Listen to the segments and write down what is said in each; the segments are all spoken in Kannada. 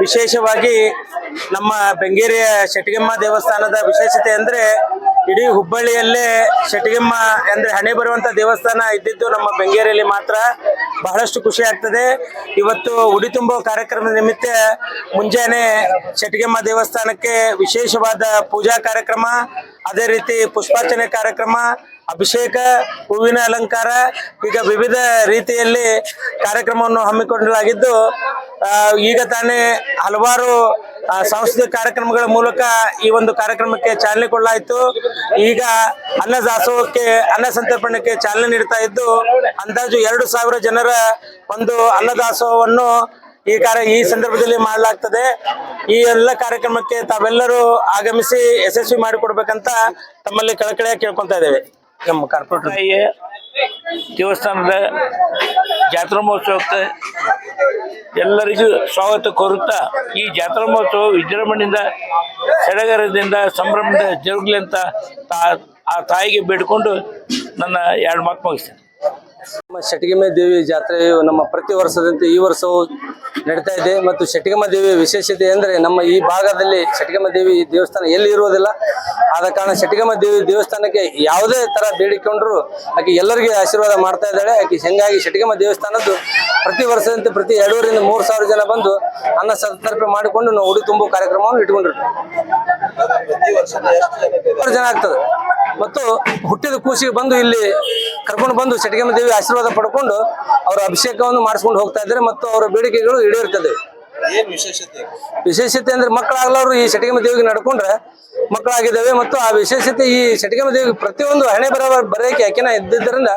ವಿಶೇಷವಾಗಿ ನಮ್ಮ ಬೆಂಗೇರಿಯ ಶೆಟ್ಟಿಗೆಮ್ಮ ದೇವಸ್ಥಾನದ ವಿಶೇಷತೆ ಅಂದ್ರೆ ಇಡೀ ಹುಬ್ಬಳ್ಳಿಯಲ್ಲೇ ಶೆಟ್ಟಿಗೆಮ್ಮ ಅಂದ್ರೆ ಹಣೆ ಬರುವಂತ ದೇವಸ್ಥಾನ ಇದ್ದಿದ್ದು ನಮ್ಮ ಬೆಂಗೇರಿಯಲ್ಲಿ ಮಾತ್ರ ಬಹಳಷ್ಟು ಖುಷಿ ಆಗ್ತದೆ. ಇವತ್ತು ಉಡಿ ತುಂಬೋ ಕಾರ್ಯಕ್ರಮದ ನಿಮಿತ್ತ ಮುಂಜಾನೆ ಶೆಟ್ಟಿಗೆಮ್ಮ ದೇವಸ್ಥಾನಕ್ಕೆ ವಿಶೇಷವಾದ ಪೂಜಾ ಕಾರ್ಯಕ್ರಮ, ಅದೇ ರೀತಿ ಪುಷ್ಪಾರ್ಚನೆ ಕಾರ್ಯಕ್ರಮ ಅಭಿಷೇಕ, ಹೂವಿನ ಅಲಂಕಾರ, ಈಗ ವಿವಿಧ ರೀತಿಯಲ್ಲಿ ಕಾರ್ಯಕ್ರಮವನ್ನು ಹಮ್ಮಿಕೊಳ್ಳಲಾಗಿದ್ದು ಈಗ ತಾನೇ ಹಲವಾರು ಸಾಂಸ್ಕೃತಿಕ ಕಾರ್ಯಕ್ರಮಗಳ ಮೂಲಕ ಈ ಒಂದು ಕಾರ್ಯಕ್ರಮಕ್ಕೆ ಚಾಲನೆ ಕೊಡಲಾಯಿತು. ಈಗ ಅನ್ನ ದಾಸೋಹಕ್ಕೆ, ಅನ್ನ ಸಂತರ್ಪಣೆಗೆ ಚಾಲನೆ ನೀಡ್ತಾ ಇದ್ದು, ಅಂದಾಜು ಎರಡು ಸಾವಿರ ಜನರ ಒಂದು ಅನ್ನದಾಸೋಹವನ್ನು ಈ ಕಾರ್ಯ, ಈ ಸಂದರ್ಭದಲ್ಲಿ ಮಾಡಲಾಗ್ತದೆ. ಈ ಎಲ್ಲ ಕಾರ್ಯಕ್ರಮಕ್ಕೆ ತಾವೆಲ್ಲರೂ ಆಗಮಿಸಿ ಯಶಸ್ವಿ ಮಾಡಿಕೊಡ್ಬೇಕಂತ ತಮ್ಮಲ್ಲಿ ಕಳಕಳಿಯಾಗಿ ಕೇಳ್ಕೊತಾ ಇದ್ದೇವೆ. ನಮ್ಮ ಕಾರ್ಪೊರೇಟರ್ ದೇವಸ್ಥಾನದ ಜಾತ್ರಾ ಮಹೋತ್ಸವಕ್ಕೆ ಎಲ್ಲರಿಗೂ ಸ್ವಾಗತ ಕೋರುತ್ತಾ, ಈ ಜಾತ್ರಾ ಮಹೋತ್ಸವ ವಿಜೃಂಭಣೆಯಿಂದ, ಸಡಗರದಿಂದ, ಸಂಭ್ರಮದಿಂದ ಜರುಗಲಿ ಅಂತ ಆ ತಾಯಿಗೆ ಬೇಡಿಕೊಂಡು ನನ್ನ ಎರಡು ಮಾತು ಮುಗಿಸ್ತೇನೆ. ನಮ್ಮ ಶಟಿಗೆಮ್ಮ ದೇವಿ ಜಾತ್ರೆಯು ನಮ್ಮ ಪ್ರತಿ ವರ್ಷದಂತೆ ಈ ವರ್ಷವೂ ನಡೀತಾ ಇದೆ. ಮತ್ತು ಶಟಿಗೆಮ್ಮ ದೇವಿಯ ವಿಶೇಷತೆ ಅಂದರೆ ನಮ್ಮ ಈ ಭಾಗದಲ್ಲಿ ಶಟಿಗೆಮ್ಮ ದೇವಿ ದೇವಸ್ಥಾನ ಎಲ್ಲಿ ಇರುವುದಿಲ್ಲ. ಆದ ಕಾರಣ ಶಟಿಗೆಮ್ಮ ದೇವಿ ದೇವಸ್ಥಾನಕ್ಕೆ ಯಾವುದೇ ತರ ಬೇಡಿಕೊಂಡ್ರು ಆಕೆ ಎಲ್ಲರಿಗೆ ಆಶೀರ್ವಾದ ಮಾಡ್ತಾ ಇದ್ದಾಳೆ. ಆಕೆ ಹಂಗಾಗಿ ಶಟಿಗೆಮ್ಮ ದೇವಸ್ಥಾನದ್ದು ಪ್ರತಿ ವರ್ಷದಂತೆ ಪ್ರತಿ ಎರಡೂರಿಂದ ಮೂರು ಸಾವಿರ ಜನ ಬಂದು ಅನ್ನ ಸಂತರ್ಪಣೆ ಮಾಡಿಕೊಂಡು ನಾವು ಉಡಿ ತುಂಬು ಕಾರ್ಯಕ್ರಮವನ್ನು ಇಟ್ಕೊಂಡಿರ್ತೀವಿ. ಜನ ಆಗ್ತದೆ. ಮತ್ತು ಹುಟ್ಟಿದ ಕೂಸಿಗೆ ಬಂದು ಇಲ್ಲಿ ಕರ್ಕೊಂಡು ಬಂದು ಶಟಿಗೆಮ್ಮ ದೇವಿ ಆಶೀರ್ವಾದ ಪಡ್ಕೊಂಡು ಅವರ ಅಭಿಷೇಕವನ್ನು ಮಾಡಿಸ್ಕೊಂಡು ಹೋಗ್ತಾ ಇದ್ದಾರೆ ಮತ್ತು ಅವರ ಬೇಡಿಕೆಗಳು ಈಡೇರ್ತದೆ. ಏನ್ ವಿಶೇಷತೆ? ವಿಶೇಷತೆ ಅಂದ್ರೆ ಮಕ್ಕಳಾಗ್ಲವ್ರು ಈ ಶಟಿಗೆಮ್ಮ ದೇವಿಗೆ ನಡ್ಕೊಂಡ್ರೆ ಮಕ್ಕಳಾಗಿದ್ದಾವೆ ಮತ್ತು ಆ ವಿಶೇಷತೆ ಈ ಶಟಿಗೆಮ್ಮ ದೇವಿ ಪ್ರತಿಯೊಂದು ಹಣೆ ಬರ ಬರೆಯಕ್ಕೆ ಯಾಕೆನ ಇದ್ದಿದ್ದರಿಂದ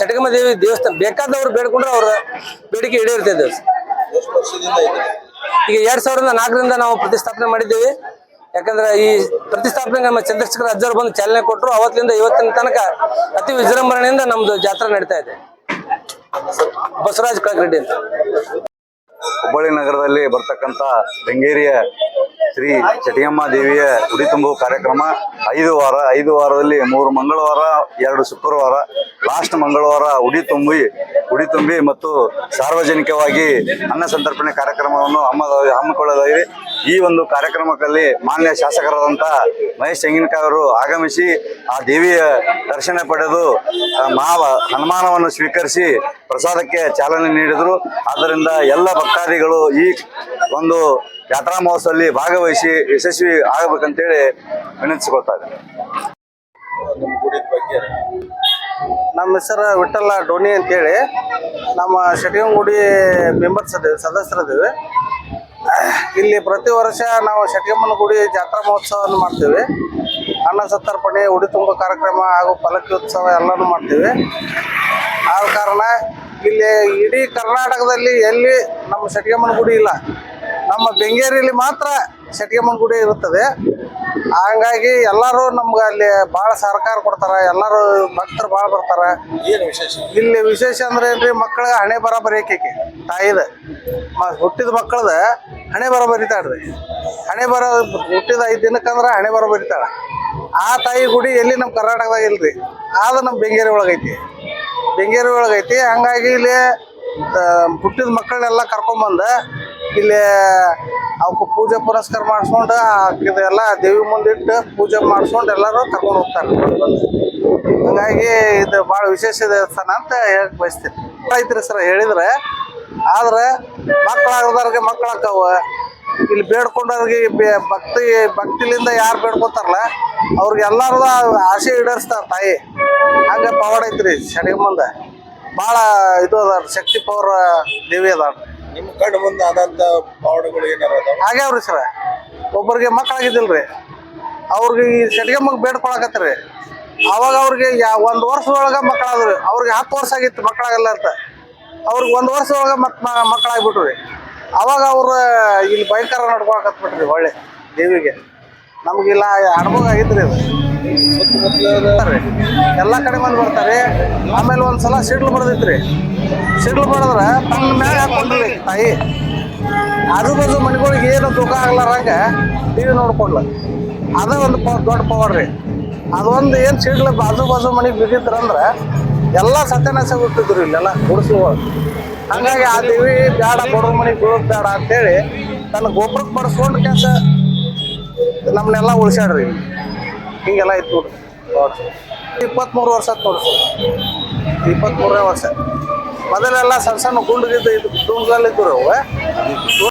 ಶಟಿಗೆಮ್ಮ ದೇವಿ ದೇವಸ್ಥಾನ ಬೇಕಾದವ್ರು ಬೇಡ್ಕೊಂಡ್ರೆ ಅವರ ಬೇಡಿಕೆ ಈಡೇರ್ತದೆ. ಈಗ ಎರಡ್ ಸಾವಿರದ ನಾಲ್ಕರಿಂದ ನಾವು ಪ್ರತಿಷ್ಠಾಪನೆ ಮಾಡಿದ್ದೇವೆ. ಯಾಕಂದ್ರೆ ಈ ಪ್ರತಿಷ್ಠಾಪನೆ ನಮ್ಮ ಚಂದ್ರಶೇಖರ ಅಜ್ಜರು ಬಂದು ಚಾಲನೆ ಕೊಟ್ಟರು ಅವತ್ತಿನಿಂದ ಇವತ್ತಿನ ತನಕ ಅತಿ ವಿಜೃಂಭಣೆಯಿಂದ ನಮ್ದು ಜಾತ್ರೆ ನಡೀತಾ ಇದೆ. ಬಸವರಾಜ್ ಕಳಕರೆಡ್ಡಿ ಅಂತ. ಹುಬ್ಬಳ್ಳಿ ನಗರದಲ್ಲಿ ಬರ್ತಕ್ಕಂಥ ಬೆಂಗೇರಿಯ ಶ್ರೀ ಚಟಿಯಮ್ಮ ದೇವಿಯ ಉಡಿ ತುಂಬುವ ಕಾರ್ಯಕ್ರಮ. ಐದು ವಾರ, ಐದು ವಾರದಲ್ಲಿ ಮೂರು ಮಂಗಳವಾರ, ಎರಡು ಶುಕ್ರವಾರ ಲಾಸ್ಟ್ ಮಂಗಳವಾರ ಉಡಿ ತುಂಬಿ ಉಡಿ ತುಂಬಿ ಮತ್ತು ಸಾರ್ವಜನಿಕವಾಗಿ ಅನ್ನ ಸಂತರ್ಪಣೆ ಕಾರ್ಯಕ್ರಮವನ್ನು ಹಮ್ಮ ಹಮ್ಮಿಕೊಳ್ಳಲಾಗಿದೆ. ಈ ಒಂದು ಕಾರ್ಯಕ್ರಮದಲ್ಲಿ ಮಾನ್ಯ ಶಾಸಕರಾದಂಥ ಮಹೇಶ್ ತೆಂಗಿನಕಾಯಿ ಅವರು ಆಗಮಿಸಿ ಆ ದೇವಿಯ ದರ್ಶನ ಪಡೆದು ಮಾವ ಹನುಮಾನವನ್ನು ಸ್ವೀಕರಿಸಿ ಪ್ರಸಾದಕ್ಕೆ ಚಾಲನೆ ನೀಡಿದರು. ಆದ್ದರಿಂದ ಎಲ್ಲ ಭಕ್ತಾದಿಗಳು ಈ ಒಂದು ಯಾತ್ರಾ ಮಹೋತ್ಸವದಲ್ಲಿ ಭಾಗವಹಿಸಿ ಯಶಸ್ವಿ ಆಗಬೇಕಂತೇಳಿ ವಿನಂತಿಸಿಕೊಳ್ತಾ ಇದ್ದೇನೆ. ನಿಮ್ಮ ಹೆಸರು ವಿಠಲ ಡೋನಿ ಅಂತೇಳಿ. ನಮ್ಮ ಶಟಿಗಂಗುಡಿ ಮೆಂಬರ್ಸ್ ಅದೇವೆ ಸದಸ್ಯರದೇವೆ ಇಲ್ಲಿ ಪ್ರತಿ ವರ್ಷ ನಾವು ಶಟಿಗಮ್ಮನ ಗುಡಿ ಜಾತ್ರಾ ಮಹೋತ್ಸವವನ್ನು ಮಾಡ್ತೀವಿ. ಅನ್ನ ಸತ್ತರ್ಪಣೆ, ಉಡಿ ತುಂಬ ಕಾರ್ಯಕ್ರಮ ಹಾಗೂ ಪಲಕಿ ಉತ್ಸವ ಎಲ್ಲನೂ ಮಾಡ್ತೀವಿ. ಆದ ಕಾರಣ ಇಲ್ಲಿ ಇಡೀ ಕರ್ನಾಟಕದಲ್ಲಿ ಎಲ್ಲಿ ನಮ್ಮ ಶಟಿಗಮ್ಮನ ಗುಡಿ ಇಲ್ಲ. ನಮ್ಮ ಬೆಂಗೇರಿಯಲ್ಲಿ ಮಾತ್ರ ಸೆಟ್ಗೆಮ್ಮನ ಗುಡಿ ಇರುತ್ತದೆ. ಹಂಗಾಗಿ ಎಲ್ಲರೂ ನಮ್ಗೆ ಅಲ್ಲಿ ಭಾಳ ಸಹಕಾರ ಕೊಡ್ತಾರೆ. ಎಲ್ಲರೂ ಭಕ್ತರು ಭಾಳ ಬರ್ತಾರೆ. ಏನು ವಿಶೇಷ? ಇಲ್ಲಿ ವಿಶೇಷ ಅಂದ್ರೆ ಏನ್ರಿ ಮಕ್ಕಳಿಗೆ ಹಣೆ ಬರ ಬರೀಕೆ ತಾಯಿದ. ಮ- ಹುಟ್ಟಿದ ಮಕ್ಕಳದ ಹಣೆ ಬರ ಬರಿತಾಡ್ರಿ ಹಣೆ ಬರ ಹುಟ್ಟಿದ ಐದು ದಿನಕ್ಕಂದ್ರೆ ಹಣೆ ಬರ ಬರಿತಾಳ ಆ ತಾಯಿ ಗುಡಿ ಎಲ್ಲಿ ನಮ್ಮ ಕರ್ನಾಟಕದಾಗ ಇಲ್ರಿ ಆದ ನಮ್ಮ ಬೆಂಗೇರಿ ಒಳಗೈತಿ. ಬೆಂಗೇರಿ ಒಳಗೈತಿ. ಹಂಗಾಗಿ ಇಲ್ಲಿ ಹುಟ್ಟಿದ ಮಕ್ಕಳನ್ನೆಲ್ಲ ಕರ್ಕೊಂಬಂದು ಇಲ್ಲಿ ಅವಕ್ಕೆ ಪೂಜೆ ಪುರಸ್ಕಾರ ಮಾಡಿಸ್ಕೊಂಡು ಇದೆಲ್ಲ ದೇವಿ ಮುಂದಿಟ್ಟು ಪೂಜೆ ಮಾಡಿಸ್ಕೊಂಡು ಎಲ್ಲರೂ ತಗೊಂಡು ಹೋಗ್ತಾರೆ. ಹಂಗಾಗಿ ಇದು ಭಾಳ ವಿಶೇಷ ದೇವಸ್ಥಾನ ಅಂತ ಹೇಳಕ್ ಬಯಸ್ತೀನಿ. ಐತ್ರಿ ಸರ್, ಹೇಳಿದ್ರೆ, ಆದ್ರೆ ಮಕ್ಕಳಾಗದವ್ರಿಗೆ ಮಕ್ಕಳಾಕವ ಇಲ್ಲಿ ಬೇಡ್ಕೊಂಡವ್ರಿಗೆ ಭಕ್ತಿ, ಭಕ್ತಿಲಿಂದ ಯಾರು ಬೇಡ್ಕೊತಾರಲ್ಲ, ಅವ್ರಿಗೆ ಎಲ್ಲರದು ಆಸೆ ಈಡೇರಿಸ್ತಾರ ತಾಯಿ. ಹಂಗೆ ಪವಾಡ ಐತ್ರಿ ಮುಂದೆ. ಭಾಳ ಇದು ಅದಾರ, ಶಕ್ತಿ ಪವರ್ ದೇವಿ ಅದ ನಿಮ್ಮ ಕಣ್ಣು ಮುಂದೆ ಆದಂತ ಪಾವಡಗಳು ಏನಾರ ಆಗ್ಯಾವ್ರಿ ಸರ. ಒಬ್ಬರಿಗೆ ಮಕ್ಕಳಾಗಿದ್ದಿಲ್ರಿ. ಅವ್ರಿಗೆ ಈ ಶಟ್ಗಮ್ಮಗೆ ಬೇಡ್ಕೊಳಕತ್ರಿ ಅವಾಗ ಅವ್ರಿಗೆ ಯಾ ಒಂದು ವರ್ಷದೊಳಗೆ ಮಕ್ಕಳಾದ್ರು. ಅವ್ರಿಗೆ ಹತ್ತು ವರ್ಷ ಆಗಿತ್ತು ಮಕ್ಕಳಾಗಲ್ಲ ಅಂತ. ಅವ್ರಿಗೆ ಒಂದು ವರ್ಷದೊಳಗೆ ಮಕ್ ಮಕ್ಕಳಾಗ್ಬಿಟ್ರಿ ಅವಾಗ ಅವ್ರ ಇಲ್ಲಿ ಭಯಂಕರ ನಡ್ಕೊಳಕತ್ಬಿಟ್ರಿ ಒಳ್ಳೆ ದೇವಿಗೆ. ನಮಗಿಲ್ಲ ಅನುಭವ ಆಗಿದ್ರಿ ಅದು. ಎಲ್ಲ ಕಡೆ ಮಂದಿ ಬರ್ತಾರೆ. ಆಮೇಲೆ ಒಂದ್ಸಲ ಸಿಡ್ಲು ಬಡದೈತ್ರಿ. ಸಿಡ್ಲು ಬಡದ್ರೆ ತನ್ನ ಮ್ಯಾಗ ಹಾಕೊಂಡ್ರಿ ತಾಯಿ. ಆಜು ಬಾಜು ಮನೆಗಳಿಗೆ ಏನು ತೂಕ ಆಗ್ಲಾರಂಗ ಟಿವಿ ನೋಡ್ಕೊಂಡ್ಲ. ಅದ ಒಂದು ದೊಡ್ಡ ಪವರ್ ರೀ. ಅದೊಂದು ಏನು ಸಿಡ್ಲು ಬಾಜು ಬಾಜು ಮನೆಗೆ ಬಿದ್ದಿದ್ರಂದ್ರೆ ಎಲ್ಲ ಸತ್ಯನಾಶ ಬಿಟ್ಟಿದ್ರು ಇಲ್ಲೆಲ್ಲ ಗುಡಿಸ್ಲುಗಳು ಹಂಗಾಗಿ ಆ ದೇವಿ ಬೇಡ ಬಡವ್ರ ಮನೆಗೆ ಬೀಳೋದು ಬೇಡ ಅಂತೇಳಿ ತನ್ನ ಗೋಪುರಕ್ಕೆ ಬಡಿಸ್ಕೊಂಡು ಕೆಲಸ ನಮ್ಮನ್ನೆಲ್ಲ ಉಳಿಸ್ಯಾಡ್ರಿ ಹಿಂಗೆಲ್ಲ ಇತ್ತು ನೋಡ್ರಿ. ಇಪ್ಪತ್ತ್ಮೂರು ವರ್ಷ ಆಯ್ತು ನೋಡ್ರಿ. ಇಪ್ಪತ್ತ್ಮೂರನೇ ವರ್ಷ. ಮೊದಲೆಲ್ಲ ಸಣ್ಣ ಸಣ್ಣ ಗುಂಡು ಇದು ಗುಂಡ್ಗಲ್ಲಿದ್ದು ಅವು